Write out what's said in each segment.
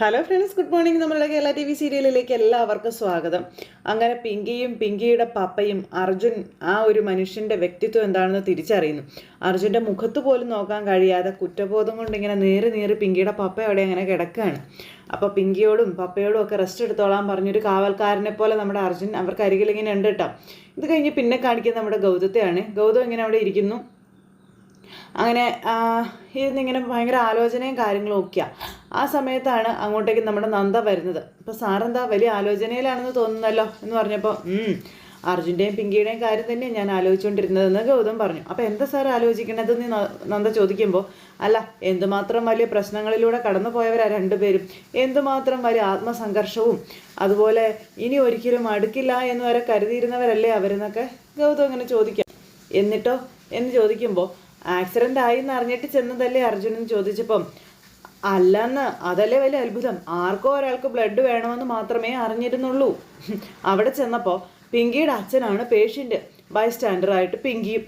Hello friends good morning നമ്മളുടെ Kerala T V സീരിയലിലേക്ക് എല്ലാവർക്കും സ്വാഗതം. അങ്ങനെ പിങ്കിയും പിങ്കിയുടെ പപ്പയും അർജുൻ ആ ഒരു മനുഷ്യന്റെ വ്യക്തിത്വം എന്താണെന്ന് തിരിച്ചറിയുന്നു. അർജുന്റെ മുഖത്ത് പോലും നോക്കാൻ കഴിയാതെ കുറ്റബോധം കൊണ്ട് ഇങ്ങനെ നേറി നേറി പിങ്കിയുടെ പപ്പ അവിടെ അങ്ങനെ കിടക്കുകയാണ്. അപ്പോൾ പിങ്കിയോടും പപ്പയോടും ഒക്കെ റെസ്റ്റ് എടുത്തോളാൻ പറഞ്ഞൊരു കാവൽക്കാരനെ പോലെ നമ്മുടെ അർജുൻ അവർക്ക് അരികിൽ ഇങ്ങനെ ഉണ്ട് കേട്ടോ ഇത് കഴിഞ്ഞ് പിന്നെ കാണിക്കുന്നത് നമ്മുടെ ഗൗതത്തെയാണ്. ഗൗതം ഇങ്ങനെ അവിടെ ഇരിക്കുന്നു? അങ്ങനെ ഇരുന്നിങ്ങനെ ഭയങ്കര ആലോചനയും കാര്യങ്ങളും ഒക്കെയാണ് ആ സമയത്താണ് അങ്ങോട്ടേക്ക് നമ്മുടെ നന്ദ വരുന്നത്. അപ്പോൾ സാറെന്താ വലിയ ആലോചനയിലാണെന്ന് തോന്നുന്നല്ലോ എന്ന് പറഞ്ഞപ്പോൾ "ഉം, അർജുന്റെയും പിങ്കിയുടെയും കാര്യം തന്നെയാണ് ഞാൻ ആലോചിച്ചുകൊണ്ടിരുന്നതെന്ന് ഗൗതം പറഞ്ഞു. അപ്പോൾ എന്താ സാർ ആലോചിക്കണതെന്ന് നന്ദ ചോദിക്കുമ്പോൾ അല്ല എന്തുമാത്രം വലിയ പ്രശ്നങ്ങളിലൂടെ കടന്നു പോയവരാ രണ്ടുപേരും. എന്തുമാത്രം വലിയ ആത്മസംഘർഷവും. അതുപോലെ ഇനി ഒരിക്കലും അടുക്കില്ല എന്ന് വരെ കരുതിയിരുന്നവരല്ലേ അവരെന്നൊക്കെ ഗൗതം അങ്ങനെ ചോദിക്കാം. എന്നിട്ടോ? എന്ന് ചോദിക്കുമ്പോൾ ആക്സിഡന്റ് ആയി എന്ന് അറിഞ്ഞിട്ട് ചെന്നതല്ലേ അർജുനൻ ചോദിച്ചപ്പം അല്ലെന്ന് അതല്ലേ വലിയ അത്ഭുതം. ആർക്കോ ഒരാൾക്ക് ബ്ലഡ് വേണമെന്ന് മാത്രമേ അറിഞ്ഞിരുന്നുള്ളൂ. അവിടെ ചെന്നപ്പോൾ പിങ്കിയുടെ അച്ഛനാണ് പേഷ്യന്റ് ബൈസ്റ്റാൻഡറായിട്ട് പിങ്കിയും.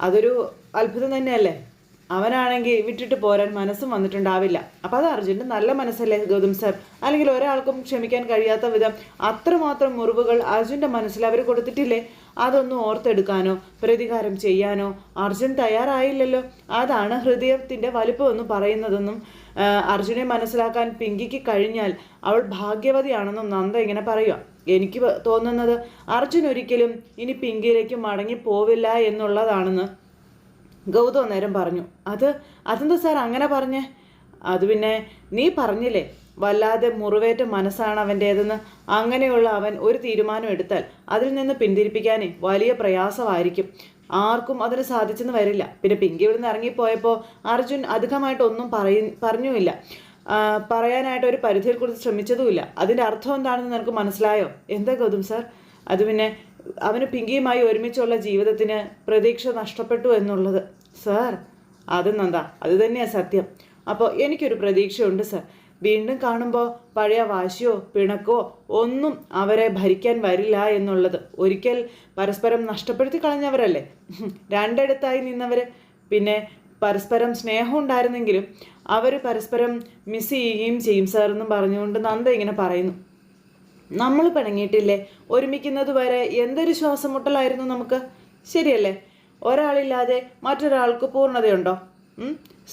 അതൊരു അത്ഭുതം തന്നെയല്ലേ? അവനാണെങ്കിൽ വിട്ടിട്ട് പോരാൻ മനസ്സും വന്നിട്ടുണ്ടാവില്ല. അപ്പോൾ അത് അർജുന്റെ നല്ല മനസ്സല്ലേ ഗൗതം സർ? അല്ലെങ്കിൽ ഒരാൾക്കും ക്ഷമിക്കാൻ കഴിയാത്ത വിധം അത്രമാത്രം മുറിവുകൾ അർജുന്റെ മനസ്സിൽ അവർ കൊടുത്തിട്ടില്ലേ? അതൊന്നും ഓർത്തെടുക്കാനോ പ്രതികാരം ചെയ്യാനോ അർജുൻ തയ്യാറായില്ലല്ലോ? അതാണ് ഹൃദയത്തിന്റെ വലിപ്പമെന്ന് പറയുന്നതെന്നും അർജുനെ മനസ്സിലാക്കാൻ പിങ്കിക്ക് കഴിഞ്ഞാൽ അവൾ ഭാഗ്യവതിയാണെന്നും നന്ദ ഇങ്ങനെ പറയുക എനിക്ക് തോന്നുന്നത് അർജുൻ ഒരിക്കലും ഇനി പിങ്കിയിലേക്ക് മടങ്ങി പോവില്ല എന്നുള്ളതാണെന്ന് ഗൗതം അന്നേരം പറഞ്ഞു അത് അതെന്താ സാർ അങ്ങനെ പറഞ്ഞേ? അത് പിന്നെ നീ പറഞ്ഞില്ലേ വല്ലാതെ മുറിവേറ്റ മനസ്സാണ് അവന്റേതെന്ന് അങ്ങനെയുള്ള അവൻ ഒരു തീരുമാനം എടുത്താൽ അതിൽ നിന്ന് പിന്തിരിപ്പിക്കാനേ വലിയ പ്രയാസമായിരിക്കും. ആർക്കും അതിന് സാധിച്ചെന്ന് വരില്ല. പിന്നെ പിങ്കി ഇവിടെ നിന്ന് ഇറങ്ങിപ്പോയപ്പോൾ അർജുൻ അധികമായിട്ടൊന്നും പറയ പറഞ്ഞുമില്ല. പറയാനായിട്ട് ഒരു പരിധിയിൽ കുറിച്ച് ശ്രമിച്ചതുമില്ല. അതിന്റെ അർത്ഥം എന്താണെന്ന് നിനക്ക് മനസ്സിലായോ? എന്താ ഗൗതം സാർ? അത് പിന്നെ അവന് പിങ്കിയുമായി ഒരുമിച്ചുള്ള ജീവിതത്തിന് പ്രതീക്ഷ നഷ്ടപ്പെട്ടു എന്നുള്ളത്. സാർ അത് നന്ദ അത് തന്നെയാണ് സത്യം. അപ്പോൾ എനിക്കൊരു പ്രതീക്ഷയുണ്ട് സർ. വീണ്ടും കാണുമ്പോൾ പഴയ വാശിയോ പിണക്കോ ഒന്നും അവരെ ഭരിക്കാൻ വരില്ല എന്നുള്ളത്. ഒരിക്കൽ പരസ്പരം നഷ്ടപ്പെടുത്തി കളഞ്ഞവരല്ലേ? രണ്ടിടത്തായി നിന്നവർ പിന്നെ പരസ്പരം സ്നേഹം ഉണ്ടായിരുന്നെങ്കിലും അവർ പരസ്പരം മിസ് ചെയ്യുകയും ചെയ്യും സാർ എന്നും പറഞ്ഞുകൊണ്ട് നന്ദ ഇങ്ങനെ പറയുന്നു. നമ്മൾ പിണങ്ങിയിട്ടില്ലേ? ഒരുമിക്കുന്നത് വരെ എന്തൊരു ശ്വാസമുട്ടലായിരുന്നു നമുക്ക്? ശരിയല്ലേ? ഒരാളില്ലാതെ മറ്റൊരാൾക്ക് പൂർണതയുണ്ടോ?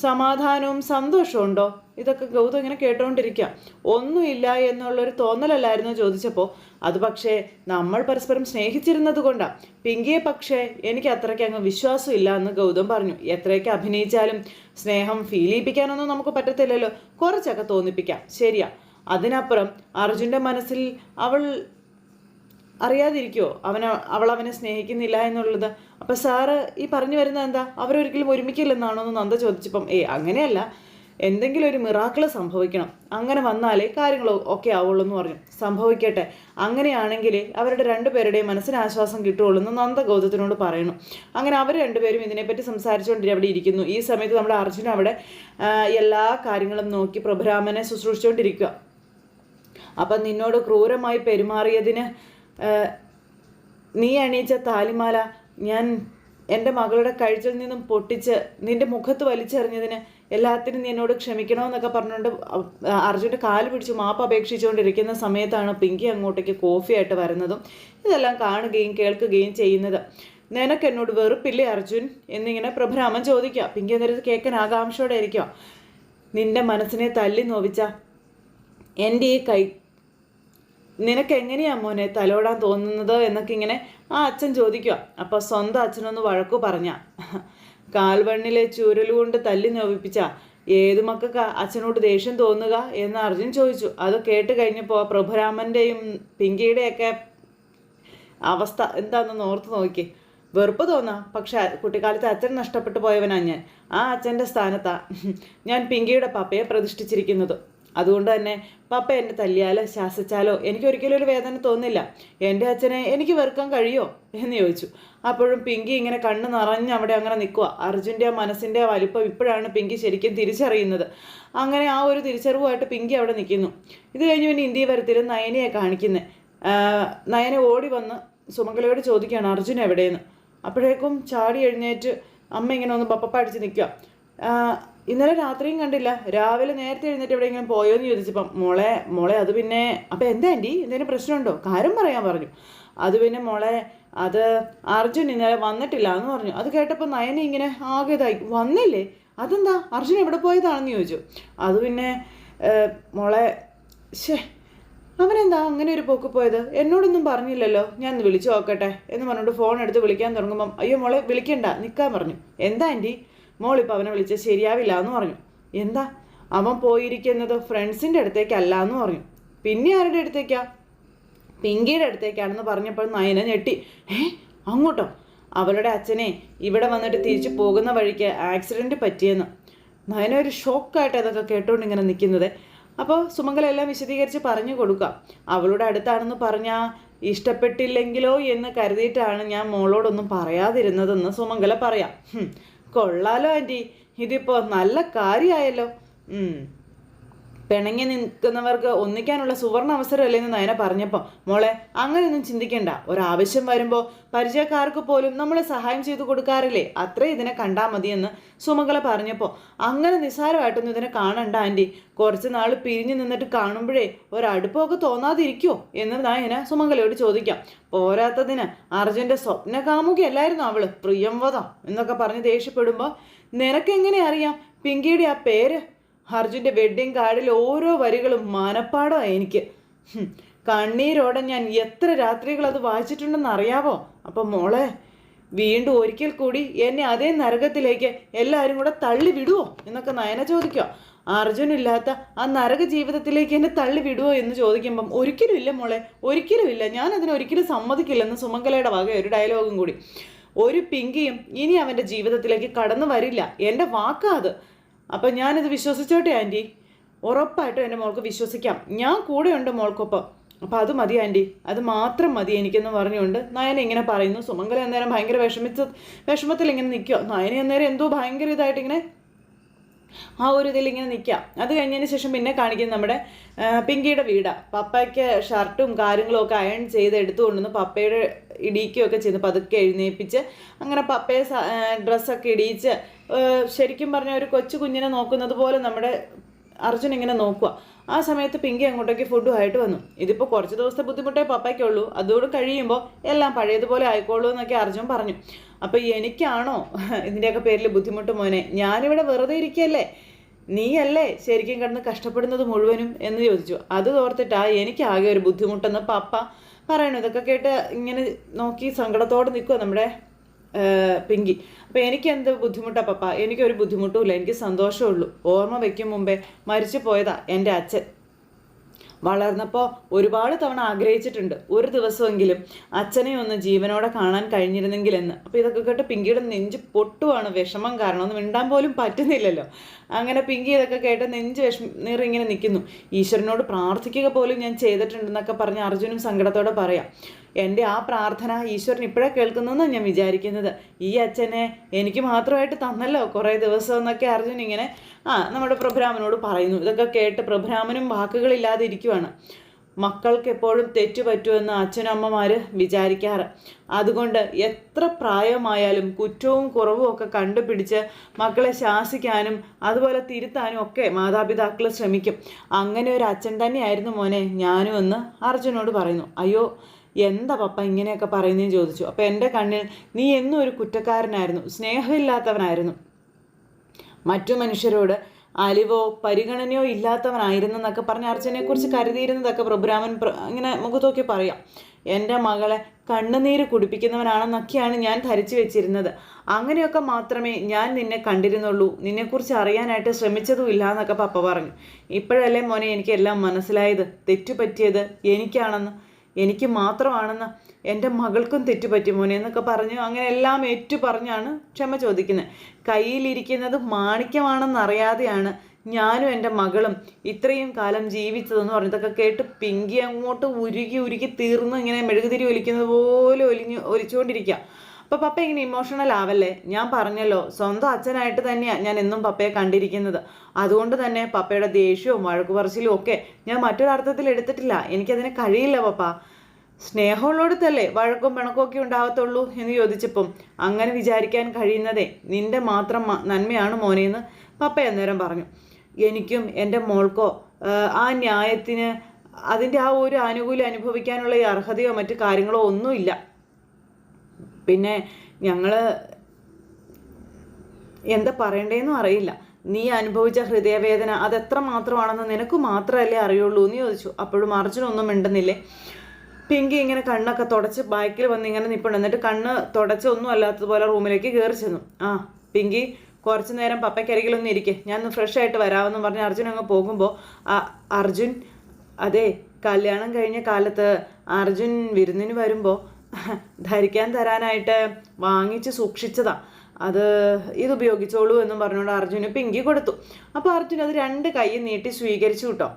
സമാധാനവും സന്തോഷവും ഉണ്ടോ? ഇതൊക്കെ ഗൗതം ഇങ്ങനെ കേട്ടുകൊണ്ടിരിക്കാം ഒന്നുമില്ല എന്നുള്ളൊരു തോന്നലല്ലായിരുന്നു ചോദിച്ചപ്പോൾ അത് പക്ഷേ നമ്മൾ പരസ്പരം സ്നേഹിച്ചിരുന്നത് കൊണ്ടാണ് പിങ്കിയെ പക്ഷേ എനിക്ക് അത്രയ്ക്ക് അങ്ങ് വിശ്വാസമില്ല എന്ന് ഗൗതം പറഞ്ഞു. എത്രയൊക്കെ അഭിനയിച്ചാലും സ്നേഹം ഫീൽ ചെയ്യിപ്പിക്കാനൊന്നും നമുക്ക് പറ്റത്തില്ലല്ലോ. കുറച്ചൊക്കെ തോന്നിപ്പിക്കാം. ശരിയാ. അതിനപ്പുറം അർജുന്റെ മനസ്സിൽ അവൾ അറിയാതിരിക്കുമോ അവനെ അവൾ അവനെ സ്നേഹിക്കുന്നില്ല എന്നുള്ളത് അപ്പം സാറ് ഈ പറഞ്ഞു വരുന്നത് എന്താ? അവരൊരിക്കലും ഒരുമിക്കില്ലെന്നാണോ എന്ന് നന്ദ ചോദിച്ചപ്പം ഏ അങ്ങനെയല്ല. എന്തെങ്കിലും ഒരു മിറാക്കിൾ സംഭവിക്കണം. അങ്ങനെ വന്നാലേ കാര്യങ്ങൾ ഒക്കെ ആവുള്ളൂ എന്ന് പറഞ്ഞു. സംഭവിക്കട്ടെ. അങ്ങനെയാണെങ്കിൽ അവരുടെ രണ്ടുപേരുടെയും മനസ്സിന് ആശ്വാസം കിട്ടുള്ളൂ എന്ന് നന്ദ ഗൗതത്തിനോട് പറയണം അങ്ങനെ അവർ രണ്ടുപേരും ഇതിനെപ്പറ്റി സംസാരിച്ചുകൊണ്ടിരിക്കും അവിടെ ഇരിക്കുന്നു. ഈ സമയത്ത് നമ്മുടെ അർജുൻ അവിടെ എല്ലാ കാര്യങ്ങളും നോക്കി പ്രഭുരാമനെ ശുശ്രൂഷിച്ചുകൊണ്ടിരിക്കുക. അപ്പം നിന്നോട് ക്രൂരമായി പെരുമാറിയതിന് നീ അണിയിച്ച താലിമാല ഞാൻ എന്റെ മകളുടെ കഴിച്ചിൽ നിന്നും പൊട്ടിച്ച് നിന്റെ മുഖത്ത് വലിച്ചെറിഞ്ഞതിന് എല്ലാത്തിനും നീ എന്നോട് ക്ഷമിക്കണമെന്നൊക്കെ പറഞ്ഞുകൊണ്ട് അർജുന്റെ കാൽ പിടിച്ച് മാപ്പ് അപേക്ഷിച്ചുകൊണ്ടിരിക്കുന്ന സമയത്താണ് പിങ്കി അങ്ങോട്ടേക്ക് കോഫിയായിട്ട് വരുന്നതും ഇതെല്ലാം കാണുകയും കേൾക്കുകയും ചെയ്യുന്നത്. നിനക്ക് എന്നോട് വെറുപ്പില്ലേ അർജുൻ? എന്നിങ്ങനെ പ്രഭുരാമൻ ചോദിക്കുക. പിങ്കി അന്നേരത്ത് കേൾക്കാൻ ആകാംക്ഷയോടെ ഇരിക്കുക. നിന്റെ മനസ്സിനെ തല്ലി നോവിച്ച എന്റെ ഈ കൈ നിനക്ക് എങ്ങനെയാ മോനെ തലോടാൻ തോന്നുന്നത് എന്നൊക്കെ ഇങ്ങനെ ആ അച്ഛൻ ചോദിക്കുക അപ്പോൾ സ്വന്തം അച്ഛനൊന്ന് വഴക്കു പറഞ്ഞ. കാൽവണ്ണിലെ ചൂരലുകൊണ്ട് തല്ലി നോവിപ്പിച്ച. ഏത് മക്കൾക്ക് അച്ഛനോട് ദേഷ്യം തോന്നുക എന്ന് അർജുൻ ചോദിച്ചു. അത് കേട്ട് കഴിഞ്ഞപ്പോൾ പ്രഭുരാമന്റെയും പിങ്കിയുടെയൊക്കെ അവസ്ഥ എന്താണെന്ന് ഓർത്ത് നോക്കി. വെറുപ്പ് തോന്നാം. പക്ഷെ കുട്ടിക്കാലത്ത് അച്ഛൻ നഷ്ടപ്പെട്ടു പോയവനാ ഞാൻ. ആ അച്ഛന്റെ സ്ഥാനത്താ. ഞാൻ പിങ്കിയുടെ പപ്പയെ പ്രതിഷ്ഠിച്ചിരിക്കുന്നത്. അതുകൊണ്ട് തന്നെ പപ്പ എന്നെ തല്ലിയാലോ? ശാസിച്ചാലോ എനിക്ക് ഒരിക്കലും ഒരു വേദന തോന്നില്ല. എന്റെ അച്ഛനെ എനിക്ക് വെറുക്കാൻ കഴിയോ? എന്ന് ചോദിച്ചു. അപ്പോഴും പിങ്കി ഇങ്ങനെ കണ്ണ് നിറഞ്ഞ് അവിടെ അങ്ങനെ നിൽക്കുക അർജുന്റെ മനസ്സിന്റെ വലിപ്പം ഇപ്പോഴാണ് പിങ്കി ശരിക്കും തിരിച്ചറിയുന്നത്. അങ്ങനെ ആ ഒരു തിരിച്ചറിവുമായിട്ട് പിങ്കി അവിടെ നിൽക്കുന്നു. ഇത് കഴിഞ്ഞ് പിന്നെ ഇന്ത്യ വരത്തിലും നയനയെ കാണിക്കുന്നത് നയനെ ഓടി വന്ന് സുമംഗലയോട് ചോദിക്കുകയാണ് അർജുൻ എവിടെയെന്ന്? അപ്പോഴേക്കും ചാടി എഴുന്നേറ്റ് അമ്മ ഇങ്ങനെ ഒന്ന് പപ്പ അടിച്ച് നിൽക്കുക ഇന്നലെ രാത്രിയും കണ്ടില്ല. രാവിലെ നേരത്തെ എഴുന്നേറ്റ് എവിടെയെങ്കിലും പോയോ എന്ന് ചോദിച്ചപ്പം മോളെ മോളെ അത് പിന്നെ അപ്പം എന്താ ആന്റി എന്തെങ്കിലും പ്രശ്നമുണ്ടോ? കാര്യം പറയാൻ പറഞ്ഞു. അത് പിന്നെ മോളെ അത് അർജുൻ ഇന്നലെ വന്നിട്ടില്ല എന്ന് പറഞ്ഞു. അത് കേട്ടപ്പോൾ നയന ഇങ്ങനെ ആകെ ഇതായി വന്നില്ലേ? അതെന്താ? അർജുൻ എവിടെ പോയതാണെന്ന് ചോദിച്ചു. അത് പിന്നെ മോളെ ശേ അവനെന്താ അങ്ങനെ ഒരു പോക്ക് പോയത്? എന്നോടൊന്നും പറഞ്ഞില്ലല്ലോ. ഞാൻ വിളിച്ചു നോക്കട്ടെ എന്ന് പറഞ്ഞുകൊണ്ട് ഫോൺ എടുത്ത് വിളിക്കാൻ തുടങ്ങുമ്പം അയ്യോ മോളെ വിളിക്കണ്ട നിൽക്കാൻ പറഞ്ഞു. എന്താ ആന്റി മോളിപ്പോൾ അവനെ വിളിച്ച് ശരിയാവില്ല എന്ന് പറഞ്ഞു. എന്താ? അവൻ പോയിരിക്കുന്നത് ഫ്രണ്ട്സിന്റെ അടുത്തേക്കല്ല എന്ന് പറഞ്ഞു. പിന്നെ ആരുടെ അടുത്തേക്കാ? പിങ്കിയുടെ അടുത്തേക്കാണെന്ന് പറഞ്ഞപ്പോൾ നയന ഞെട്ടി. ഏ അങ്ങോട്ടോ? അവളുടെ അച്ഛനെ ഇവിടെ വന്നിട്ട് തിരിച്ചു പോകുന്ന വഴിക്ക് ആക്സിഡന്റ് പറ്റിയെന്ന്. നയന ഒരു ഷോക്കായിട്ട് അതൊക്കെ കേട്ടോണ്ട് ഇങ്ങനെ നിൽക്കുന്നത്. അപ്പോൾ സുമംഗലെല്ലാം വിശദീകരിച്ച് പറഞ്ഞു കൊടുക്കാം. അവളുടെ അടുത്താണെന്ന് പറഞ്ഞാൽ ഇഷ്ടപ്പെട്ടില്ലെങ്കിലോ എന്ന് കരുതിയിട്ടാണ് ഞാൻ മോളോടൊന്നും പറയാതിരുന്നതെന്ന് സുമംഗല പറയാം. കൊള്ളാലോ ആന്റി ഇതിപ്പോൾ നല്ല കാര്യമായല്ലോ. പിണങ്ങി നിൽക്കുന്നവർക്ക് ഒന്നിക്കാനുള്ള സുവർണ അവസരമല്ലേ എന്ന് നയന പറഞ്ഞപ്പോൾ മോളെ അങ്ങനെയൊന്നും ചിന്തിക്കേണ്ട. ഒരാവശ്യം വരുമ്പോൾ പരിചയക്കാർക്ക് പോലും നമ്മൾ സഹായം ചെയ്തു കൊടുക്കാറില്ലേ? അത്രേ ഇതിനെ കണ്ടാൽ മതിയെന്ന് സുമംഗല പറഞ്ഞപ്പോൾ അങ്ങനെ നിസ്സാരമായിട്ടൊന്നും ഇതിനെ കാണണ്ട ആന്റി കുറച്ച് നാൾ പിരിഞ്ഞു നിന്നിട്ട് കാണുമ്പോഴേ ഒരടുപ്പമൊക്കെ തോന്നാതിരിക്കുമോ എന്ന് നയന സുമംഗലയോട് ചോദിക്കാം. പോരാത്തതിന് അർജുന്റെ സ്വപ്നകാമുകിയല്ലായിരുന്നു അവൾ? പ്രിയംവത എന്നൊക്കെ പറഞ്ഞ് ദേഷ്യപ്പെടുമ്പോൾ നിനക്കെങ്ങനെ അറിയാം? പിങ്കിയുടെ ആ പേര് അർജുന്റെ വെഡ്ഡിങ് കാർഡിൽ ഓരോ വരികളും മാനപ്പാടമാണ് എനിക്ക്. കണ്ണീരോടെ ഞാൻ എത്ര രാത്രികൾ അത് വായിച്ചിട്ടുണ്ടെന്ന് അറിയാവോ? അപ്പം മോളെ വീണ്ടും ഒരിക്കൽ കൂടി എന്നെ അതേ നരകത്തിലേക്ക് എല്ലാവരും കൂടെ തള്ളി വിടുവോ എന്നൊക്കെ നയന ചോദിക്കുക അർജുനില്ലാത്ത ആ നരക ജീവിതത്തിലേക്ക് എന്നെ തള്ളി വിടുവോ എന്ന് ചോദിക്കുമ്പം ഒരിക്കലും ഇല്ല മോളെ ഒരിക്കലും ഇല്ല. ഞാൻ അതിന് ഒരിക്കലും സമ്മതിക്കില്ലെന്ന് സുമംഗലയുടെ വക ഒരു ഡയലോഗും കൂടി. ഒരു പിങ്കിയും ഇനി അവന്റെ ജീവിതത്തിലേക്ക് കടന്നു വരില്ല. എന്റെ വാക്കാ അത്. അപ്പം ഞാനിത് വിശ്വസിച്ചോട്ടെ ആന്റി ഉറപ്പായിട്ടും എന്റെ മോൾക്ക് വിശ്വസിക്കാം. ഞാൻ കൂടെയുണ്ട് മോൾക്കൊപ്പം. അപ്പം അത് മതി ആന്റി അത് മാത്രം മതി എനിക്കെന്ന് പറഞ്ഞുകൊണ്ട് നയന ഇങ്ങനെ പറയുന്നു. സുമംഗല അന്നേരം ഭയങ്കര വിഷമിച്ച വിഷമത്തിൽ ഇങ്ങനെ നിൽക്കുക നയന അന്നേരം എന്തോ ഭയങ്കര ഇതായിട്ട് ഇങ്ങനെ ആ ഒരു ഇതിൽ ഇങ്ങനെ നിൽക്കാം അത് കഴിഞ്ഞതിന് ശേഷം പിന്നെ കാണിക്കുന്നത് നമ്മുടെ പിങ്കിയുടെ വീടാണ് പപ്പയ്ക്ക് ഷർട്ടും കാര്യങ്ങളും ഒക്കെ അയൺ ചെയ്ത് എടുത്തുകൊണ്ടുവന്ന് പപ്പയുടെ ഇടിക്കുകയൊക്കെ ചെയ്ത്. പതുക്കെ എഴുന്നേൽപ്പിച്ച് അങ്ങനെ പപ്പയെ ഡ്രസ്സൊക്കെ ഇടിയിച്ച് ശരിക്കും പറഞ്ഞ ഒരു കൊച്ചു കുഞ്ഞിനെ നോക്കുന്നത് പോലെ നമ്മുടെ അർജുൻ ഇങ്ങനെ നോക്കുക ആ സമയത്ത് പിങ്കി അങ്ങോട്ടേക്ക് ഫുഡും ആയിട്ട് വന്നു. ഇതിപ്പോൾ കുറച്ച് ദിവസത്തെ ബുദ്ധിമുട്ടേ പപ്പയ്ക്കുള്ളൂ. അതോട് കഴിയുമ്പോൾ എല്ലാം പഴയതുപോലെ ആയിക്കോളൂ എന്നൊക്കെ അർജുൻ പറഞ്ഞു. അപ്പോൾ എനിക്കാണോ ഇതിന്റെയൊക്കെ പേരിൽ ബുദ്ധിമുട്ട് മോനെ? ഞാനിവിടെ വെറുതെ ഇരിക്കുകയല്ലേ നീയല്ലേ ശരിക്കും കിടന്ന് കഷ്ടപ്പെടുന്നത് മുഴുവനും എന്ന് ചോദിച്ചു. അത് തോർത്തിട്ടാ എനിക്കാകെ ഒരു ബുദ്ധിമുട്ടെന്ന് പപ്പ പറയണു ഇതൊക്കെ കേട്ട് ഇങ്ങനെ നോക്കി സങ്കടത്തോടെ നിൽക്കുക നമ്മുടെ പിങ്കി. അപ്പോൾ എനിക്ക് എന്ത് ബുദ്ധിമുട്ടാണ് പപ്പ? എനിക്കൊരു ബുദ്ധിമുട്ടുമില്ല എനിക്ക് സന്തോഷമുള്ളൂ ഓർമ്മ വയ്ക്കും മുമ്പേ മരിച്ചു പോയതാ എന്റെ അച്ഛൻ. വളർന്നപ്പോൾ ഒരുപാട് തവണ ആഗ്രഹിച്ചിട്ടുണ്ട്. ഒരു ദിവസമെങ്കിലും അച്ഛനെ ഒന്ന് ജീവനോടെ കാണാൻ കഴിഞ്ഞിരുന്നെങ്കിൽ എന്ന് അപ്പോൾ ഇതൊക്കെ കേട്ട് പിങ്കിയുടെ നെഞ്ച് പൊട്ടുവാണ്. വിഷമം കാരണം ഒന്നും മിണ്ടാൻ പോലും പറ്റുന്നില്ലല്ലോ. അങ്ങനെ പിങ്കി ഇതൊക്കെ കേട്ട് നെഞ്ച് വിഷം നീറിങ്ങനെ നിൽക്കുന്നു. ഈശ്വരനോട് പ്രാർത്ഥിക്കുക പോലും ഞാൻ ചെയ്തിട്ടുണ്ടെന്നൊക്കെ പറഞ്ഞ് അർജുനും സങ്കടത്തോടെ പറയാം. എന്റെ ആ പ്രാർത്ഥന ഈശ്വരൻ ഇപ്പോഴേ കേൾക്കുന്നതെന്ന് ഞാൻ വിചാരിക്കുന്നത്. ഈ അച്ഛനെ എനിക്ക് മാത്രമായിട്ട് തന്നല്ലോ. കുറേ ദിവസം എന്നൊക്കെ അർജുൻ ഇങ്ങനെ ആ നമ്മുടെ പ്രഭുരാമനോട് പറയുന്നു. ഇതൊക്കെ കേട്ട് പ്രഭുരാമനും വാക്കുകളില്ലാതെ ഇരിക്കുവാണ് മക്കൾക്ക് എപ്പോഴും തെറ്റു പറ്റുമെന്ന് അച്ഛനമ്മമാർ വിചാരിക്കാറ്. അതുകൊണ്ട് എത്ര പ്രായമായാലും കുറ്റവും കുറവും ഒക്കെ കണ്ടുപിടിച്ച് മക്കളെ ശാസിക്കാനും അതുപോലെ തിരുത്താനും ഒക്കെ മാതാപിതാക്കൾ ശ്രമിക്കും. അങ്ങനെ ഒരു അച്ഛൻ തന്നെയായിരുന്നു മോനെ ഞാനും എന്ന് അർജുനോട് പറയുന്നു. അയ്യോ എന്താ പപ്പ ഇങ്ങനെയൊക്കെ പറയുന്നതെന്ന് ചോദിച്ചു. അപ്പോൾ എന്റെ കണ്ണിൽ നീ എന്നും ഒരു കുറ്റക്കാരനായിരുന്നു സ്നേഹമില്ലാത്തവനായിരുന്നു. മറ്റു മനുഷ്യരോട് അലിവോ പരിഗണനയോ ഇല്ലാത്തവനായിരുന്നെന്നൊക്കെ പറഞ്ഞ് അർച്ചനെക്കുറിച്ച് കരുതിയിരുന്നതൊക്കെ പ്രഭുരാമൻ പ്ര- ഇങ്ങനെ മുഖത്തോക്കി പറയാം. എന്റെ മകളെ കണ്ണുനീര് കുടിപ്പിക്കുന്നവനാണെന്നൊക്കെയാണ് ഞാൻ ധരിച്ചു വെച്ചിരുന്നത്. അങ്ങനെയൊക്കെ മാത്രമേ ഞാൻ നിന്നെ കണ്ടിരുന്നുള്ളൂ. നിന്നെക്കുറിച്ച് അറിയാനായിട്ട് ശ്രമിച്ചതും ഇല്ല എന്നൊക്കെ പപ്പ പറഞ്ഞു. ഇപ്പോഴല്ലേ മോനെ എനിക്കെല്ലാം മനസ്സിലായത്? തെറ്റുപറ്റിയത് എനിക്കാണെന്ന്? എനിക്ക് മാത്രമാണെന്ന്? എന്റെ മകൾക്കും തെറ്റുപറ്റി മോനെ എന്നൊക്കെ പറഞ്ഞ്. അങ്ങനെ എല്ലാം ഏറ്റു പറഞ്ഞാണ് ക്ഷമ ചോദിക്കുന്നത്. കയ്യിലിരിക്കുന്നത് മാണിക്യമാണെന്നറിയാതെയാണ് ഞാനും എന്റെ മകളും ഇത്രയും കാലം ജീവിച്ചതെന്ന് പറഞ്ഞതൊക്കെ കേട്ട് പിങ്കി അങ്ങോട്ട് ഉരുകി ഉരുകി തീർന്ന്. ഇങ്ങനെ മെഴുകുതിരി ഒലിക്കുന്നത് പോലെ ഒലിഞ്ഞു ഒലിച്ചുകൊണ്ടിരിക്കുക. അപ്പോൾ പപ്പ ഇങ്ങനെ ഇമോഷണൽ ആവല്ലേ? ഞാൻ പറഞ്ഞല്ലോ സ്വന്തം അച്ഛനായിട്ട് തന്നെയാണ് ഞാൻ എന്നും പപ്പയെ കണ്ടിരിക്കുന്നത്. അതുകൊണ്ട് തന്നെ പപ്പയുടെ ദേഷ്യവും വഴക്കുപറച്ചിലും ഒക്കെ ഞാൻ മറ്റൊരർത്ഥത്തിൽ എടുത്തിട്ടില്ല. എനിക്കതിന് കഴിയില്ല പപ്പ. സ്നേഹമുള്ളിടത്തല്ലേ വഴക്കും പിണക്കും ഉണ്ടാകത്തുള്ളൂ എന്ന് ചോദിച്ചപ്പം അങ്ങനെ വിചാരിക്കാൻ കഴിയുന്നതേ നിന്റെ മാത്രം നന്മയാണ് മോനെന്ന് പപ്പ അന്നേരം പറഞ്ഞു. എനിക്കും എന്റെ മോൾക്കോ ആ ന്യായത്തിന് അതിന്റെ ആ ഒരു ആനുകൂല്യം അനുഭവിക്കാനുള്ള ഈ അർഹതയോ മറ്റു കാര്യങ്ങളോ ഒന്നുമില്ല. പിന്നെ ഞങ്ങൾ എന്താ പറയണ്ടേന്നും അറിയില്ല. നീ അനുഭവിച്ച ഹൃദയവേദന അതെത്ര മാത്രമാണെന്ന് നിനക്ക് മാത്രമല്ലേ അറിയുള്ളൂ എന്ന് ചോദിച്ചു. അപ്പോഴും അർജുനൊന്നും മിണ്ടുന്നില്ലേ? പിങ്കി ഇങ്ങനെ കണ്ണൊക്കെ തുടച്ച് ബാക്കിൽ വന്ന് ഇങ്ങനെ നിൽപ്പുണ്ട് എന്നിട്ട് കണ്ണ് തുടച്ച് ഒന്നും അല്ലാത്തതുപോലെ റൂമിലേക്ക് കയറി ചെന്നു. ആ പിങ്കി കുറച്ച് നേരം പപ്പയ്ക്കരികിലൊന്നും ഇരിക്കേ. ഞാൻ ഒന്ന് ഫ്രഷ് ആയിട്ട് വരാമെന്ന് പറഞ്ഞ് അർജുൻ അങ്ങ് പോകുമ്പോൾ അർജുൻ അതെ കല്യാണം കഴിഞ്ഞ കാലത്ത് അർജുൻ വിരുന്നിന് വരുമ്പോൾ ധരിക്കാൻ തരാനായിട്ട് വാങ്ങിച്ച് സൂക്ഷിച്ചതാ. അത് ഇത് ഉപയോഗിച്ചോളൂ എന്നും പറഞ്ഞുകൊണ്ട് അർജുന് പിങ്കി കൊടുത്തു. അപ്പോൾ അർജുൻ അത് രണ്ട് കൈ നീട്ടി സ്വീകരിച്ചു കേട്ടോ.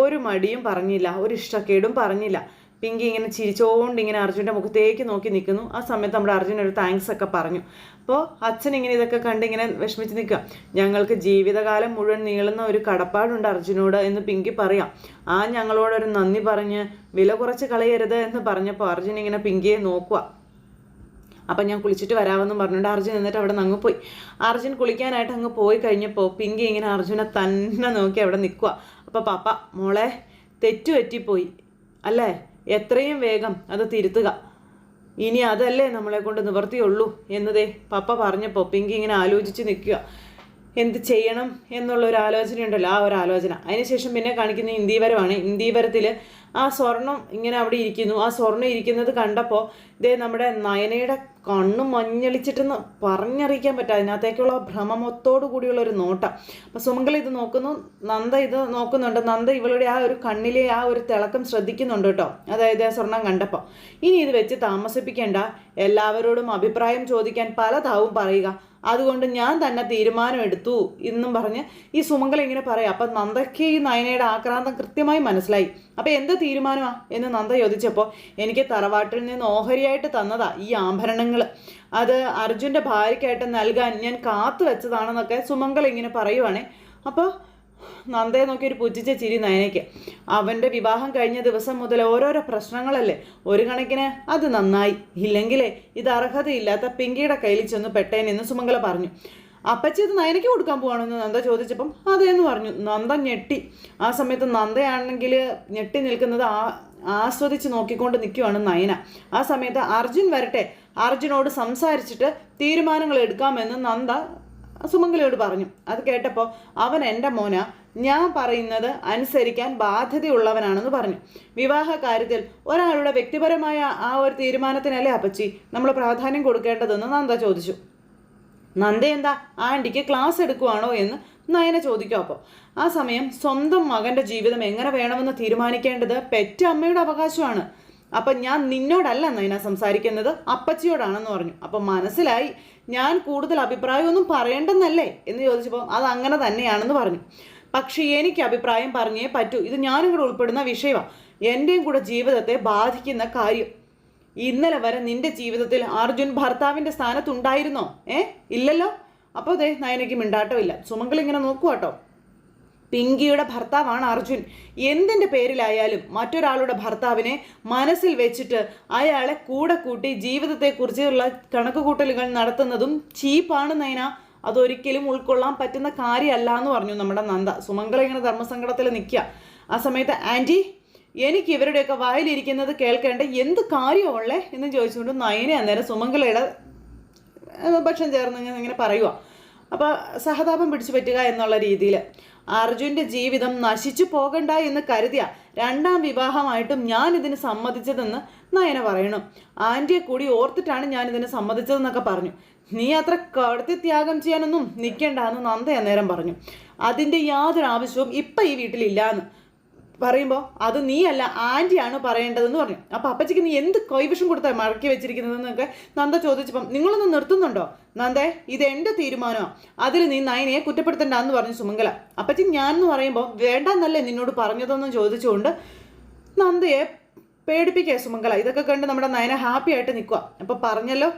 ഒരു മടിയും പറഞ്ഞില്ല ഒരു ഇഷ്ടക്കേടും പറഞ്ഞില്ല. പിങ്കി ഇങ്ങനെ ചിരിച്ചോണ്ട് ഇങ്ങനെ അർജുന്റെ മുഖത്തേക്ക് നോക്കി നിൽക്കുന്നു. ആ സമയത്ത് നമ്മുടെ അർജുൻ ഒരു താങ്ക്സ് ഒക്കെ പറഞ്ഞു. അപ്പോൾ അച്ഛൻ ഇങ്ങനെ ഇതൊക്കെ കണ്ട് ഇങ്ങനെ വിഷമിച്ച് നിൽക്കുക. ഞങ്ങൾക്ക് ജീവിതകാലം മുഴുവൻ നീളുന്ന ഒരു കടപ്പാടുണ്ട് അർജുനോട് എന്ന് പിങ്കി പറയാം. ആ ഞങ്ങളോടൊരു നന്ദി പറഞ്ഞ് വില കുറച്ച് കളയരുത് എന്ന് പറഞ്ഞപ്പോൾ അർജുൻ ഇങ്ങനെ പിങ്കിയെ നോക്കുക. അപ്പം ഞാൻ കുളിച്ചിട്ട് വരാമെന്നും പറഞ്ഞുകൊണ്ട് അർജുൻ എന്നിട്ട് അവിടെ നിന്ന് അങ്ങ് പോയി. അർജുൻ കുളിക്കാനായിട്ട് അങ്ങ് പോയി കഴിഞ്ഞപ്പോൾ പിങ്കി ഇങ്ങനെ അർജുനെ തന്നെ നോക്കി അവിടെ നിൽക്കുക. അപ്പോൾ പാപ്പ മോളെ തെറ്റുപറ്റിപ്പോയി അല്ലേ? എത്രയും വേഗം അത് തിരുത്തുക. ഇനി അതല്ലേ നമ്മളെ കൊണ്ട് നിവർത്തിയുള്ളൂ എന്നതേ പപ്പ പറഞ്ഞപ്പോൾ പിങ്കി ഇങ്ങനെ ആലോചിച്ച് നിൽക്കുക. എന്ത് ചെയ്യണം എന്നുള്ള ഒരു ആലോചനയുണ്ടല്ലോ ആ ഒരു ആലോചന. അതിനുശേഷം പിന്നെ കാണിക്കുന്ന ഇന്ദീവരമാണ് ഇന്ദീവരത്തിൽ ആ സ്വർണം ഇങ്ങനെ അവിടെ ഇരിക്കുന്നു. ആ സ്വർണം ഇരിക്കുന്നത് കണ്ടപ്പോൾ ഇതേ നമ്മുടെ നയനയുടെ കണ്ണ് മഞ്ഞളിച്ചിട്ടെന്ന് പറഞ്ഞറിയിക്കാൻ പറ്റും. അതിനകത്തേക്കുള്ള ഭ്രമമൊത്തോടു കൂടിയുള്ള ഒരു നോട്ടം. അപ്പം സുമംഗല ഇത് നോക്കുന്നു. നന്ദ ഇത് നോക്കുന്നുണ്ട്. നന്ദ ഇവളുടെ ആ ഒരു കണ്ണിലെ ആ ഒരു തിളക്കം ശ്രദ്ധിക്കുന്നുണ്ട് കേട്ടോ. അതായത് ആ സ്വർണം കണ്ടപ്പോൾ ഇനി ഇത് വെച്ച് താമസിപ്പിക്കേണ്ട എല്ലാവരോടും അഭിപ്രായം ചോദിക്കാൻ പലതാവും പറയുക. അതുകൊണ്ട് ഞാൻ തന്നെ തീരുമാനം എടുത്തു എന്നും പറഞ്ഞ് ഈ സുമംഗല ഇങ്ങനെ പറയാം. അപ്പം നന്ദയ്ക്ക് ഈ നയനയുടെ ആക്രാന്തം കൃത്യമായി മനസ്സിലായി. അപ്പം എന്ത് തീരുമാനമാണ് എന്ന് നന്ദ ചോദിച്ചപ്പോൾ എനിക്ക് തറവാട്ടിൽ നിന്ന് ഓഹരിയായിട്ട് തന്നതാ ഈ ആഭരണങ്ങൾ. അത് അർജുന്റെ ഭാര്യയ്ക്കായിട്ട് നൽകാൻ ഞാൻ കാത്തു വെച്ചതാണെന്നൊക്കെ സുമംഗല ഇങ്ങനെ പറയുവാണേ. അപ്പോൾ നന്ദയെ നോക്കി ഒരു പുച്ഛിച്ച ചിരി നയനയ്ക്ക്. അവന്റെ വിവാഹം കഴിഞ്ഞ ദിവസം മുതൽ ഓരോരോ പ്രശ്നങ്ങളല്ലേ? ഒരു കണക്കിന് അത് നന്നായി. ഇല്ലെങ്കിലേ ഇത് അർഹതയില്ലാത്ത പിങ്കിയുടെ കയ്യിൽ ചെന്ന് പെട്ടേനെന്ന് സുമംഗല പറഞ്ഞു. അപ്പച്ചി ഇത് നയനയ്ക്ക് കൊടുക്കാൻ പോവാണെന്ന് നന്ദ ചോദിച്ചപ്പം അതേന്ന് പറഞ്ഞു. നന്ദ ഞെട്ടി. ആ സമയത്ത് നന്ദയാണെങ്കിൽ ഞെട്ടി നിൽക്കുന്നത് ആ ആസ്വദിച്ച് നോക്കിക്കൊണ്ട് നിൽക്കുവാണ് നയന. ആ സമയത്ത് അർജുൻ വരട്ടെ. അർജുനോട് സംസാരിച്ചിട്ട് തീരുമാനങ്ങൾ എടുക്കാമെന്ന് നന്ദ സുമംഗലയോട് പറഞ്ഞു. അത് കേട്ടപ്പോൾ അവൻ എന്റെ മോന ഞാൻ പറയുന്നത് അനുസരിക്കാൻ ബാധ്യതയുള്ളവനാണെന്ന് പറഞ്ഞു. വിവാഹ കാര്യത്തിൽ ഒരാളുടെ വ്യക്തിപരമായ ആ ഒരു തീരുമാനത്തിനല്ലേ അപ്പച്ചി നമ്മൾ പ്രാധാന്യം കൊടുക്കേണ്ടതെന്ന് നന്ദ ചോദിച്ചു. നന്ദ എന്താ ആന്റിക്ക് ക്ലാസ് എടുക്കുവാണോ എന്ന് നയന ചോദിക്കും അപ്പോൾ ആ സമയം സ്വന്തം മകന്റെ ജീവിതം എങ്ങനെ വേണമെന്ന് തീരുമാനിക്കേണ്ടത് പെറ്റ അമ്മയുടെ അവകാശമാണ്. അപ്പം ഞാൻ നിന്നോടല്ല നൈന സംസാരിക്കുന്നത്? അപ്പച്ചിയോടാണെന്ന് പറഞ്ഞു. അപ്പം മനസ്സിലായി ഞാൻ കൂടുതൽ അഭിപ്രായമൊന്നും പറയേണ്ടെന്നല്ലേ? എന്ന് ചോദിച്ചപ്പോൾ അത് അങ്ങനെ തന്നെയാണെന്ന് പറഞ്ഞു. പക്ഷേ എനിക്ക് അഭിപ്രായം പറഞ്ഞേ പറ്റൂ. ഇത് ഞാനും കൂടെ ഉൾപ്പെടുന്ന വിഷയമാണ് എന്റെയും കൂടെ ജീവിതത്തെ ബാധിക്കുന്ന കാര്യം. ഇന്നലെ വരെ നിന്റെ ജീവിതത്തിൽ അർജുൻ ഭർത്താവിന്റെ സ്ഥാനത്തുണ്ടായിരുന്നോ? ഏ? ഇല്ലല്ലോ? അപ്പോൾ അതെ നയനയ്ക്ക് മിണ്ടാട്ടമില്ല. സുമംഗൾ ഇങ്ങനെ നോക്കുവാട്ടോ. പിങ്കിയുടെ ഭർത്താവാണ് അർജുൻ. എന്തിന്റെ പേരിലായാലും മറ്റൊരാളുടെ ഭർത്താവിനെ മനസ്സിൽ വെച്ചിട്ട് അയാളെ കൂടെ കൂട്ടി ജീവിതത്തെക്കുറിച്ചുള്ള കണക്കുകൂട്ടലുകൾ നടത്തുന്നതും ചീപ്പാണ് നയന. അതൊരിക്കലും ഉൾക്കൊള്ളാൻ പറ്റുന്ന കാര്യമല്ല എന്ന് പറഞ്ഞു നമ്മുടെ നന്ദ. സുമംഗല ഇങ്ങനെ ധർമ്മസങ്കടത്തിൽ നിൽക്കുക ആ സമയത്ത് ആന്റി എനിക്ക് ഇവരുടെയൊക്കെ വായിലിരിക്കുന്നത് കേൾക്കേണ്ട? എന്ത് കാര്യമുള്ളേ എന്ന് ചോദിച്ചുകൊണ്ട് നയന അന്നേരം സുമംഗലയുടെ ഭക്ഷണം ചേർന്ന് ഇങ്ങനെ പറയുക അപ്പോൾ സഹതാപം പിടിച്ചു പറ്റുക എന്നുള്ള രീതിയിൽ അർജുന്റെ ജീവിതം നശിച്ചു പോകണ്ട എന്ന് കരുതിയ രണ്ടാം വിവാഹമായിട്ടും ഞാൻ ഇതിന് സമ്മതിച്ചതെന്ന് നയന പറയണം ആന്റിയെ കൂടി ഓർത്തിട്ടാണ് ഞാൻ ഇതിന് സമ്മതിച്ചതെന്നൊക്കെ പറഞ്ഞു. നീ അത്ര കടത്തി ത്യാഗം ചെയ്യാനൊന്നും നിൽക്കേണ്ട എന്ന് നന്ദ അന്നേരം പറഞ്ഞു. അതിന്റെ യാതൊരു ആവശ്യവും ഇപ്പം ഈ വീട്ടിലില്ലാന്ന് പറയുമ്പോൾ അത് നീയല്ല ആന്റിയാണ് പറയേണ്ടതെന്ന് പറഞ്ഞു. അപ്പോൾ അപ്പച്ചിക്ക് നീ എന്ത് കൈവിഷം കൊടുത്താൽ മറക്കി വെച്ചിരിക്കുന്നതെന്നൊക്കെ നന്ദ ചോദിച്ചപ്പം നിങ്ങളൊന്ന് നിർത്തുന്നുണ്ടോ? നന്ദേ ഇത് എന്റെ തീരുമാനമാണ് അതിൽ നീ നയനയെ കുറ്റപ്പെടുത്തണ്ട എന്ന് പറഞ്ഞു സുമംഗല. അപ്പച്ചി ഞാൻ എന്ന് പറയുമ്പോൾ വേണ്ടെന്നല്ലേ നിന്നോട് പറഞ്ഞതെന്ന് ചോദിച്ചുകൊണ്ട് നന്ദയെ പേടിപ്പിക്കുക സുമംഗല. ഇതൊക്കെ കണ്ട് നമ്മുടെ നയനെ ഹാപ്പി ആയിട്ട് നിൽക്കുക അപ്പോൾ പറഞ്ഞല്ലോ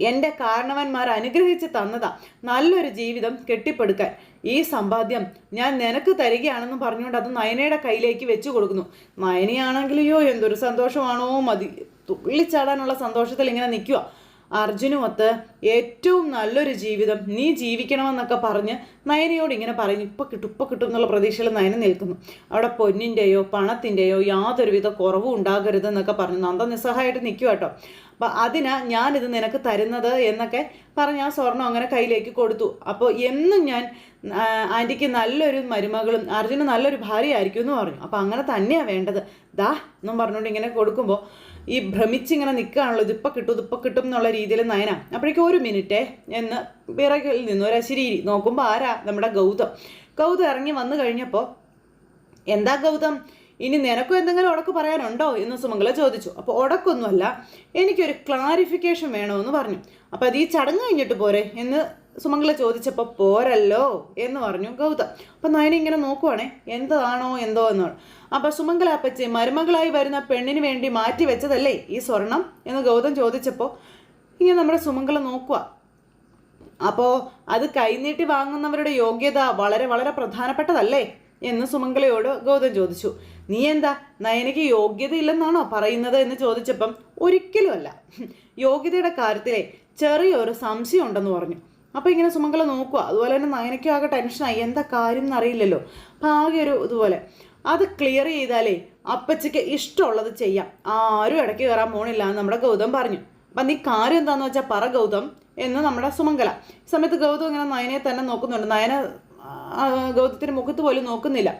എന്റെ കാരണവന്മാർ അനുഗ്രഹിച്ച് തന്നതാ. നല്ലൊരു ജീവിതം കെട്ടിപ്പടുക്കാൻ. ഈ സമ്പാദ്യം ഞാൻ നിനക്ക് തരികയാണെന്ന് പറഞ്ഞുകൊണ്ട് അത് നയനയുടെ കയ്യിലേക്ക് വെച്ചു കൊടുക്കുന്നു. നയനയാണെങ്കിലോ എന്തൊരു സന്തോഷമാണോ മതി. തുള്ളിച്ചാടാനുള്ള സന്തോഷത്തിൽ ഇങ്ങനെ നിൽക്കുക അർജുനുമൊത്ത് ഏറ്റവും നല്ലൊരു ജീവിതം നീ ജീവിക്കണമെന്നൊക്കെ പറഞ്ഞ് നയനയോട് ഇങ്ങനെ പറഞ്ഞു ഇപ്പം കിട്ടും ഇപ്പം കിട്ടും എന്നുള്ള പ്രതീക്ഷയിൽ നയന നിൽക്കുന്നു. അവിടെ പൊന്നിന്റെയോ പണത്തിന്റെയോ യാതൊരുവിധ കുറവും ഉണ്ടാകരുത് എന്നൊക്കെ പറഞ്ഞു. നന്ദ നിസ്സഹായിട്ട് നിൽക്കുക കേട്ടോ. അപ്പം അതിനാ ഞാനിത് നിനക്ക് തരുന്നത് എന്നൊക്കെ പറഞ്ഞ് ആ സ്വർണം അങ്ങനെ കയ്യിലേക്ക് കൊടുത്തു. അപ്പോൾ എന്നും ഞാൻ ആന്റിക്ക് നല്ലൊരു മരുമകളും അർജുന് നല്ലൊരു ഭാര്യയായിരിക്കും എന്ന് പറഞ്ഞു. അപ്പോൾ അങ്ങനെ തന്നെയാണ് വേണ്ടത്. ദാ എന്നും പറഞ്ഞുകൊണ്ട് ഇങ്ങനെ കൊടുക്കുമ്പോൾ ഈ ഭ്രമിച്ചിങ്ങനെ നിൽക്കുകയാണല്ലോ ഇതിപ്പോൾ കിട്ടും ഇതിപ്പോൾ കിട്ടും എന്നുള്ള രീതിയിൽ നയന. അപ്പോഴേക്കും ഒരു മിനിറ്റേ എന്ന് പിറകിൽ നിന്ന് ഒരു അശരീരി നോക്കുമ്പോൾ ആരാ? നമ്മുടെ ഗൗതം. ഗൗതം ഇറങ്ങി വന്നു കഴിഞ്ഞപ്പോൾ എന്താ ഗൗതം? ഇനി നിനക്കും എന്തെങ്കിലും ഉടക്ക് പറയാനുണ്ടോ? എന്ന് സുമംഗല ചോദിച്ചു. അപ്പോൾ ഉടക്കൊന്നുമല്ല എനിക്കൊരു ക്ലാരിഫിക്കേഷൻ വേണമെന്ന് പറഞ്ഞു. അപ്പോൾ അത് ഈ ചടങ്ങ് കഴിഞ്ഞിട്ട് പോരെ? എന്ന് സുമംഗല ചോദിച്ചപ്പോൾ പോരല്ലോ എന്ന് പറഞ്ഞു ഗൗതം. അപ്പം നയന ഇങ്ങനെ നോക്കുവാണേ എന്താണോ എന്തോ എന്ന് അപ്പം സുമംഗല അപ്പച്ചി മരുമകളായി വരുന്ന പെണ്ണിന് വേണ്ടി മാറ്റി വെച്ചതല്ലേ ഈ സ്വർണം എന്ന് ഗൗതം ചോദിച്ചപ്പോൾ ഇങ്ങനെ നമ്മുടെ സുമംഗല നോക്കുക അപ്പോൾ അത് കൈനീട്ടി വാങ്ങുന്നവരുടെ യോഗ്യത വളരെ വളരെ പ്രധാനപ്പെട്ടതല്ലേ എന്ന് സുമംഗലയോട് ഗൗതം ചോദിച്ചു. നീ എന്താ നയനയ്ക്ക് യോഗ്യത ഇല്ലെന്നാണോ പറയുന്നത് എന്ന് ചോദിച്ചപ്പം ഒരിക്കലുമല്ല. യോഗ്യതയുടെ കാര്യത്തിലെ ചെറിയൊരു സംശയം ഉണ്ടെന്ന് പറഞ്ഞു. അപ്പോൾ ഇങ്ങനെ സുമംഗല നോക്കുക. അതുപോലെ തന്നെ നയനയ്ക്കും ആകെ ടെൻഷനായി എന്താ കാര്യം എന്നറിയില്ലല്ലോ. അപ്പം ആകെ ഒരു ഇതുപോലെ. അത് ക്ലിയർ ചെയ്താലേ അപ്പച്ചയ്ക്ക് ഇഷ്ടമുള്ളത് ചെയ്യാം. ആരും ഇടയ്ക്ക് കയറാൻ പോണില്ല എന്ന് നമ്മുടെ ഗൗതം പറഞ്ഞു. അപ്പം നീ കാര്യം എന്താന്ന് വെച്ചാൽ പറ ഗൗതം എന്ന് നമ്മുടെ സുമംഗല. ഈ സമയത്ത് ഗൗതം ഇങ്ങനെ നയനെ തന്നെ നോക്കുന്നുണ്ട്. നയന ഗൗതത്തിന്റെ മുഖത്ത് പോലും നോക്കുന്നില്ല.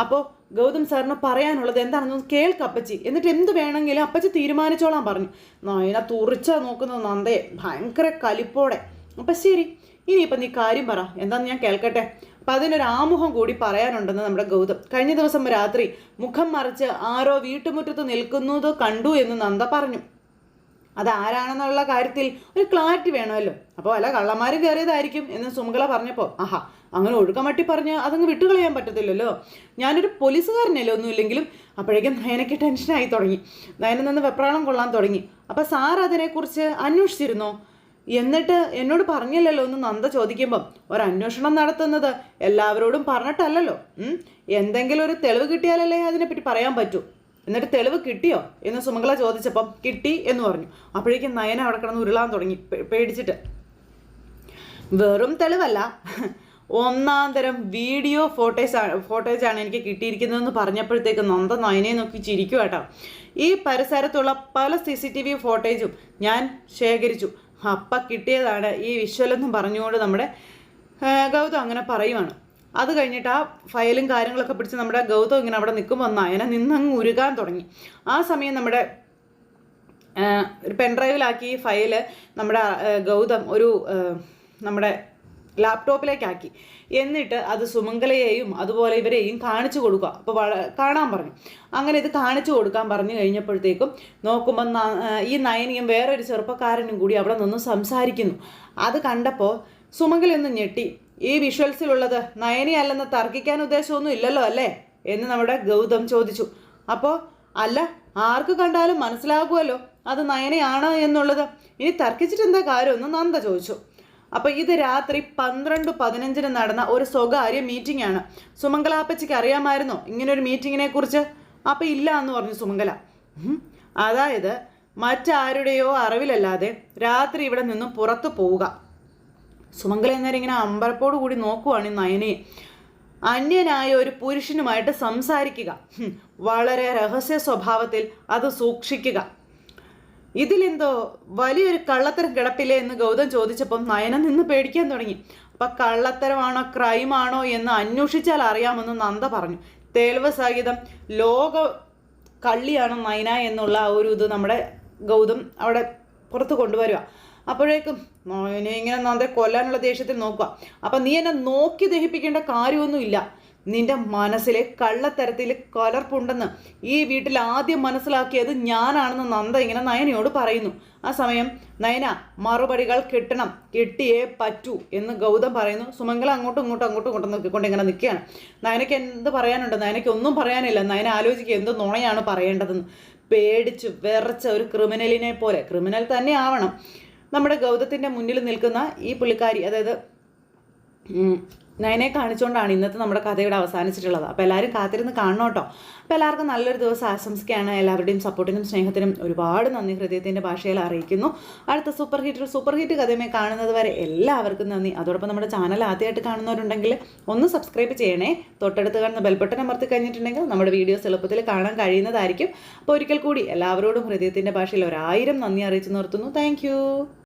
അപ്പോൾ ഗൗതം സാറിന് പറയാനുള്ളത് എന്താണെന്ന് കേൾക്ക് അപ്പച്ചി. എന്നിട്ട് എന്ത് വേണമെങ്കിലും അപ്പച്ചി തീരുമാനിച്ചോളാൻ പറഞ്ഞു. നയന തുറിച്ച നോക്കുന്നത് നന്ദയെ. ഭയങ്കര കലിപ്പോടെ. അപ്പം ശരി ഇനിയിപ്പം നീ കാര്യം പറ. എന്താന്ന് ഞാൻ കേൾക്കട്ടെ. അപ്പം അതിനൊരു ആമുഖം കൂടി പറയാനുണ്ടെന്ന് നമ്മുടെ ഗൗതം. കഴിഞ്ഞ ദിവസം രാത്രി മുഖം മറിച്ച് ആരോ വീട്ടുമുറ്റത്ത് നിൽക്കുന്നത് കണ്ടു എന്ന് നന്ദ പറഞ്ഞു. അതാരാണെന്നുള്ള കാര്യത്തിൽ ഒരു ക്ലാരിറ്റി വേണമല്ലോ. അപ്പോൾ അല്ല കള്ളന്മാർ കയറിയതായിരിക്കും എന്ന് സുമകള പറഞ്ഞപ്പോൾ ആഹാ അങ്ങനെ ഒഴുക്കമട്ടി പറഞ്ഞ് അതങ്ങ് വിട്ടുകളയാൻ പറ്റത്തില്ലല്ലോ. ഞാനൊരു പോലീസുകാരനല്ലേ ഒന്നുമില്ലെങ്കിലും അപ്പോഴേക്കും നയനയ്ക്ക് ടെൻഷനായി തുടങ്ങി. നയനിൽ നിന്ന് വെപ്രാളം കൊള്ളാൻ തുടങ്ങി. അപ്പോൾ സാർ അതിനെക്കുറിച്ച് അന്വേഷിച്ചിരുന്നോ? എന്നിട്ട് എന്നോട് പറഞ്ഞില്ലല്ലോ ഒന്ന് നന്ദ ചോദിക്കുമ്പം ഒരന്വേഷണം നടത്തുന്നത് എല്ലാവരോടും പറഞ്ഞിട്ടല്ലല്ലോ. എന്തെങ്കിലും ഒരു തെളിവ് കിട്ടിയാലല്ലേ അതിനെപ്പറ്റി പറയാൻ പറ്റൂ. എന്നിട്ട് തെളിവ് കിട്ടിയോ? എന്ന് സുമംഗല ചോദിച്ചപ്പം കിട്ടി എന്ന് പറഞ്ഞു. അപ്പോഴേക്കും നയന അവിടെ കിടന്ന് ഉരുളാൻ തുടങ്ങി പേടിച്ചിട്ട്. വെറും തെളിവല്ല. ഒന്നാം തരം വീഡിയോ ഫോട്ടോസ് ആണ് എനിക്ക് കിട്ടിയിരിക്കുന്നതെന്ന് പറഞ്ഞപ്പോഴത്തേക്ക് നന്ദ നയനെ നോക്കി ചിരിക്കും കേട്ടോ ഈ പരിസരത്തുള്ള പല സി സി ടി വി ഫോട്ടേജും ഞാൻ ശേഖരിച്ചു. അപ്പം കിട്ടിയതാണ് ഈ വിഷ്വലെന്നും പറഞ്ഞുകൊണ്ട് നമ്മുടെ ഗൗതം അങ്ങനെ പറയുവാണ്. അത് കഴിഞ്ഞിട്ട് ആ ഫയലും കാര്യങ്ങളൊക്കെ പിടിച്ച് നമ്മുടെ ഗൗതം ഇങ്ങനെ അവിടെ നിൽക്കുമ്പോൾ നയന നിന്നങ്ങ് ഉരുകാൻ തുടങ്ങി. ആ സമയം നമ്മുടെ ഒരു പെൻഡ്രൈവിലാക്കി ഈ ഫയൽ നമ്മുടെ ഗൗതം ഒരു നമ്മുടെ ലാപ്ടോപ്പിലേക്കാക്കി എന്നിട്ട് അത് സുമംഗലയെയും അതുപോലെ ഇവരെയും കാണിച്ചു കൊടുക്കുക. അപ്പോൾ കാണാൻ പറഞ്ഞു. അങ്ങനെ ഇത് കാണിച്ചു കൊടുക്കാൻ പറഞ്ഞു കഴിഞ്ഞപ്പോഴത്തേക്കും നോക്കുമ്പോൾ ഈ നയനിയും വേറൊരു ചെറുപ്പക്കാരനും കൂടി അവിടെ നിന്ന് സംസാരിക്കുന്നു. അത് കണ്ടപ്പോൾ സുമംഗല ഒന്ന് ഞെട്ടി ഈ വിഷ്വൽസിലുള്ളത് നയനി അല്ലെന്ന് തർക്കിക്കാൻ ഉദ്ദേശമൊന്നും ഇല്ലല്ലോ അല്ലേ? എന്ന് നമ്മുടെ ഗൗതം ചോദിച്ചു. അപ്പോൾ അല്ല ആർക്ക് കണ്ടാലും മനസ്സിലാകുമല്ലോ അത് നയനയാണ് എന്നുള്ളത്. ഇനി തർക്കിച്ചിട്ട് എന്താ കാര്യമൊന്നും നന്ദ ചോദിച്ചു. അപ്പോൾ ഇത് രാത്രി പന്ത്രണ്ട് പതിനഞ്ചിന് നടന്ന ഒരു സ്വകാര്യ മീറ്റിംഗ് ആണ്. സുമംഗലാപ്പച്ചിക്ക് അറിയാമായിരുന്നോ ഇങ്ങനെ ഒരു മീറ്റിങ്ങിനെ കുറിച്ച്? അപ്പോൾ ഇല്ല എന്ന് പറഞ്ഞു സുമംഗല. അതായത് മറ്റാരുടെയോ അറിവിലല്ലാതെ രാത്രി ഇവിടെ നിന്നും പുറത്തു പോവുക. സുമംഗല എന്നേരം ഇങ്ങനെ അമ്പരപ്പോട് കൂടി നോക്കുവാണ് നയനെ നയനയെ. അന്യനായ ഒരു പുരുഷനുമായിട്ട് സംസാരിക്കുക. വളരെ രഹസ്യ സ്വഭാവത്തിൽ അത് സൂക്ഷിക്കുക. ഇതിലെന്തോ വലിയൊരു കള്ളത്തരം കിടപ്പില്ലേ എന്ന് ഗൗതം ചോദിച്ചപ്പം നയന നിന്ന് പേടിക്കാൻ തുടങ്ങി. അപ്പൊ കള്ളത്തരമാണോ ക്രൈമാണോ എന്ന് അന്വേഷിച്ചാൽ അറിയാമെന്ന് നന്ദ പറഞ്ഞു. തെളിവ് സഹിതം ലോക കള്ളിയാണ് നയന എന്നുള്ള ആ ഒരു ഇത് നമ്മുടെ ഗൗതം അവിടെ പുറത്ത് കൊണ്ടുവരിക. അപ്പോഴേക്കും ഇങ്ങനെ നന്ദെ കൊല്ലാനുള്ള ദേഷ്യത്തിൽ നോക്കുക. അപ്പം നീ എന്നെ നോക്കി ദഹിപ്പിക്കേണ്ട കാര്യമൊന്നുമില്ല. നിന്റെ മനസ്സിലെ കള്ളത്തരത്തിൽ കലർപ്പുണ്ടെന്ന് ഈ വീട്ടിൽ ആദ്യം മനസ്സിലാക്കിയത് ഞാനാണെന്ന് നന്ദ ഇങ്ങനെ നയനയോട് പറയുന്നു. ആ സമയം നയന മറുപടികൾ കിട്ടണം കിട്ടിയേ പറ്റൂ എന്ന് ഗൗതം പറയുന്നു. സുമംഗല അങ്ങോട്ടും ഇങ്ങോട്ടും അങ്ങോട്ടും ഇങ്ങോട്ടും നോക്കിക്കൊണ്ട് ഇങ്ങനെ നിൽക്കുകയാണ്. നയനയ്ക്ക് എന്ത് പറയാനുണ്ട്? നയനയ്ക്ക് ഒന്നും പറയാനില്ല. നയന ആലോചിക്കുക എന്ത് നുണയാണ് പറയേണ്ടതെന്ന്. പേടിച്ച് വിറച്ച ഒരു ക്രിമിനലിനെ പോലെ ക്രിമിനൽ തന്നെ ആവണം. നമ്മുടെ ഗൗതത്തിന്റെ മുന്നിൽ നിൽക്കുന്ന ഈ പുള്ളിക്കാരി അതായത് നയനെ കാണിച്ചുകൊണ്ടാണ് ഇന്നത്തെ നമ്മുടെ കഥ ഇവിടെ അവസാനിച്ചിട്ടുള്ളത്. അപ്പോൾ എല്ലാവരും കാത്തിരുന്ന് കാണണം കേട്ടോ. അപ്പോൾ എല്ലാവർക്കും നല്ലൊരു ദിവസം ആശംസിക്കുകയാണ്. എല്ലാവരുടെയും സപ്പോർട്ടിനും സ്നേഹത്തിനും ഒരുപാട് നന്ദി. ഹൃദയത്തിന്റെ ഭാഷയിൽ അറിയിക്കുന്നു. അടുത്ത സൂപ്പർ ഹിറ്റ് സൂപ്പർ ഹിറ്റ് കഥയുമായി കാണുന്നത് വരെ എല്ലാവർക്കും നന്ദി. അതോടൊപ്പം നമ്മുടെ ചാനൽ ആദ്യമായിട്ട് കാണുന്നവരുണ്ടെങ്കിൽ ഒന്ന് സബ്സ്ക്രൈബ് ചെയ്യണേ. തൊട്ടടുത്ത് കാണുന്ന ബെൽബട്ടൺ അമർത്തി കഴിഞ്ഞിട്ടുണ്ടെങ്കിൽ നമ്മുടെ വീഡിയോസ് എളുപ്പത്തിൽ കാണാൻ കഴിയുന്നതായിരിക്കും. അപ്പോൾ ഒരിക്കൽ കൂടി എല്ലാവരോടും ഹൃദയത്തിന്റെ ഭാഷയിൽ ഒരായിരം നന്ദി അറിയിച്ചു നിർത്തുന്നു. താങ്ക്